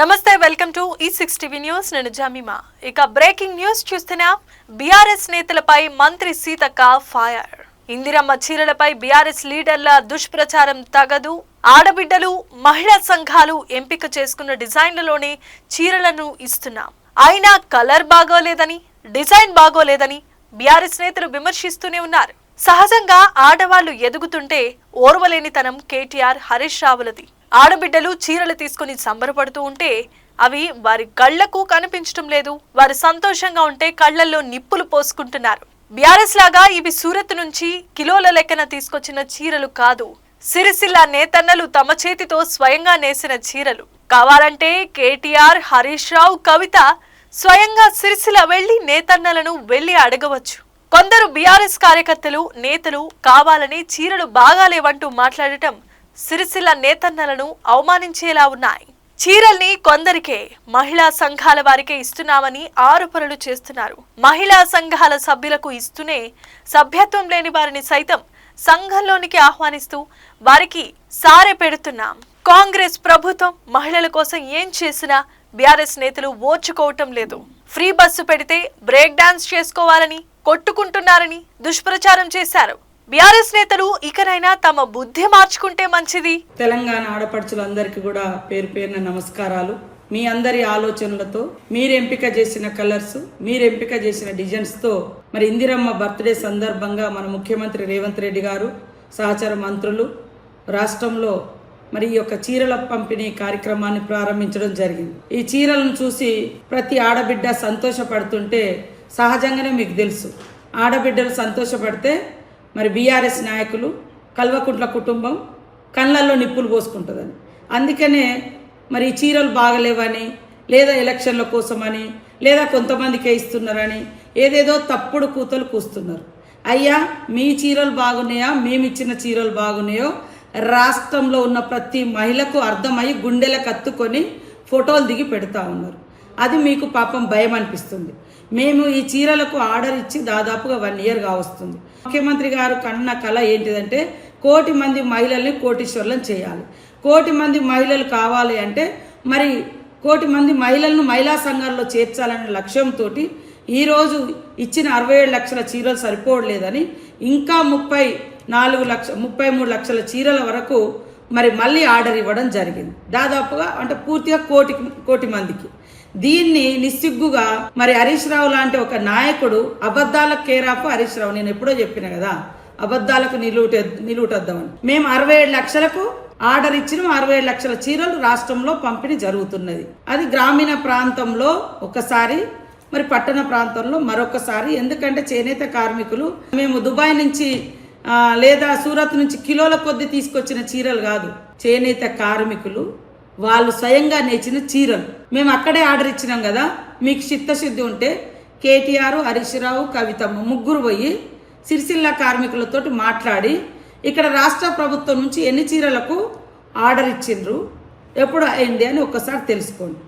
నమస్తే welcome to ఈ six TV news నేను జమీమా. ఇక బ్రేకింగ్ న్యూస్ చూస్తున్నా బీఆర్ఎస్ నేతలపై మంత్రి సీతక్క ఫైర్. ఇందిరమ్మ చీరలపై బీఆర్ఎస్ లీడర్ల దుష్ప్రచారం తగదు. ఆడబిడ్డలు మహిళా సంఘాలు ఎంపిక చేసుకున్న డిజైన్లలోనే చీరలను ఇస్తున్నాం. అయినా కలర్ బాగోలేదని డిజైన్ బాగోలేదని బీఆర్ఎస్ నేతలు విమర్శిస్తూనే ఉన్నారు. సహజంగా ఆడవాళ్ళు ఎదుగుతుంటే ఓర్వలేనితనం కేటీఆర్ హరీష్ రావులది. ఆడబిడ్డలు చీరలు తీసుకుని సంబరపడుతూ ఉంటే అవి వారి కళ్ళకు కనిపించడం లేదు. వారు సంతోషంగా ఉంటే కళ్ళల్లో నిప్పులు పోసుకుంటున్నారు. బీఆర్ఎస్ లాగా ఇవి సూరత్ నుంచి కిలోల లెక్కన తీసుకొచ్చిన చీరలు కాదు. సిరిసిల్ల నేతన్నలు తమ చేతితో స్వయంగా నేసిన చీరలు. కావాలంటే కేటీఆర్ హరీష్ రావు కవిత స్వయంగా సిరిసిల్ల వెళ్ళి నేతన్నలను వెళ్ళి అడగవచ్చు. కొందరు బీఆర్ఎస్ కార్యకర్తలు నేతలు కావాలని చీరలు బాగాలేవంటూ మాట్లాడటం సిరిసిల్ల నేతన్నలను అవమానించేలా ఉన్నాయి. చీరల్ని కొందరికే మహిళా సంఘాల వారికే ఇస్తున్నామని ఆరోపణలు చేస్తున్నారు. మహిళా సంఘాల సభ్యులకు ఇస్తూనే సభ్యత్వం లేని వారిని సైతం సంఘంలోనికి ఆహ్వానిస్తూ వారికి సారె పెడుతున్నాం. కాంగ్రెస్ ప్రభుత్వం మహిళల కోసం ఏం చేసినా బీఆర్ఎస్ నేతలు ఓర్చుకోవటం లేదు. ఫ్రీ బస్సు పెడితే బ్రేక్ డాన్స్ చేసుకోవాలని కొట్టుకుంటున్నారని దుష్ప్రచారం చేశారు. బీఆర్ఎస్ నేతలు ఇకనైనా తమ బుద్ధి మార్చుకుంటే మంచిది. తెలంగాణ ఆడపడుచులందరికీ కూడా పేరు పేరున నమస్కారాలు. మీ అందరి ఆలోచనలతో మీరు ఎంపిక చేసిన కలర్స్ మీరు ఎంపిక చేసిన డిజైన్స్తో మరి ఇందిరమ్మ బర్త్డే సందర్భంగా మన ముఖ్యమంత్రి రేవంత్ రెడ్డి గారు సహచర మంత్రులు రాష్ట్రంలో మరి ఈ యొక్క చీరల పంపిణీ కార్యక్రమాన్ని ప్రారంభించడం జరిగింది. ఈ చీరలను చూసి ప్రతి ఆడబిడ్డ సంతోషపడుతుంటే సహజంగానే మీకు తెలుసు. ఆడబిడ్డలు సంతోషపడితే మరి బీఆర్ఎస్ నాయకులు కల్వకుంట్ల కుటుంబం కళ్ళల్లో నిప్పులు పోసుకుంటుందని. అందుకనే మరి చీరలు బాగలేవని లేదా ఎలక్షన్ల కోసమని లేదా కొంతమందికే ఇస్తున్నారని ఏదేదో తప్పుడు కూతలు కూస్తున్నారు. అయ్యా మీ చీరలు బాగున్నాయా? మేము ఇచ్చిన చీరలు బాగున్నాయో? రాష్ట్రంలో ఉన్న ప్రతి మహిళకు అర్థమై గుండెలకు కత్తుకొని ఫోటోలు దిగి పెడతా ఉన్నారు. అది మీకు పాపం భయం అనిపిస్తుంది. మేము ఈ చీరలకు ఆర్డర్ ఇచ్చి దాదాపుగా వన్ ఇయర్ కావస్తుంది. ముఖ్యమంత్రి గారు కన్న కళ ఏంటిదంటే కోటి మంది మహిళల్ని కోటీశ్వర్లను చేయాలి. కోటి మంది మహిళలు కావాలి అంటే మరి కోటి మంది మహిళలను మహిళా సంఘాల్లో చేర్చాలనే లక్ష్యంతో ఈరోజు ఇచ్చిన అరవై ఏడు లక్షల చీరలు సరిపోవట్లేదని ఇంకా ముప్పై నాలుగు లక్ష ముప్పై మూడు లక్షల చీరల వరకు మరి మళ్ళీ ఆర్డర్ ఇవ్వడం జరిగింది. దాదాపుగా అంటే పూర్తిగా కోటి కోటి మందికి. దీన్ని నిస్సిగ్గుగా మరి హరీష్ రావు లాంటి ఒక నాయకుడు అబద్ధాల కేరాపు హరీష్ రావు. నేను ఎప్పుడో చెప్పిన కదా అబద్ధాలకు నిలువుట నిలువుటద్దామని. మేము అరవై ఏడు లక్షలకు ఆర్డర్ ఇచ్చిన. అరవై ఏడు లక్షల చీరలు రాష్ట్రంలో పంపిణీ జరుగుతున్నది. అది గ్రామీణ ప్రాంతంలో ఒకసారి మరి పట్టణ ప్రాంతంలో మరొకసారి. ఎందుకంటే చేనేత కార్మికులు మేము దుబాయ్ నుంచి లేదా సూరత్ నుంచి కిలోల కొద్ది తీసుకొచ్చిన చీరలు కాదు. చేనేత కార్మికులు వాళ్ళు స్వయంగా నేర్చిన చీరలు. మేము అక్కడే ఆర్డర్ ఇచ్చినాం కదా. మీకు చిత్తశుద్ధి ఉంటే కేటీఆర్ హరీష్ రావు కవితమ్మ ముగ్గురు పోయి సిరిసిల్ల కార్మికులతోటి మాట్లాడి ఇక్కడ రాష్ట్ర ప్రభుత్వం నుంచి ఎన్ని చీరలకు ఆర్డర్ ఇచ్చిండ్రు ఎప్పుడు అయింది అని ఒక్కసారి తెలుసుకోండి.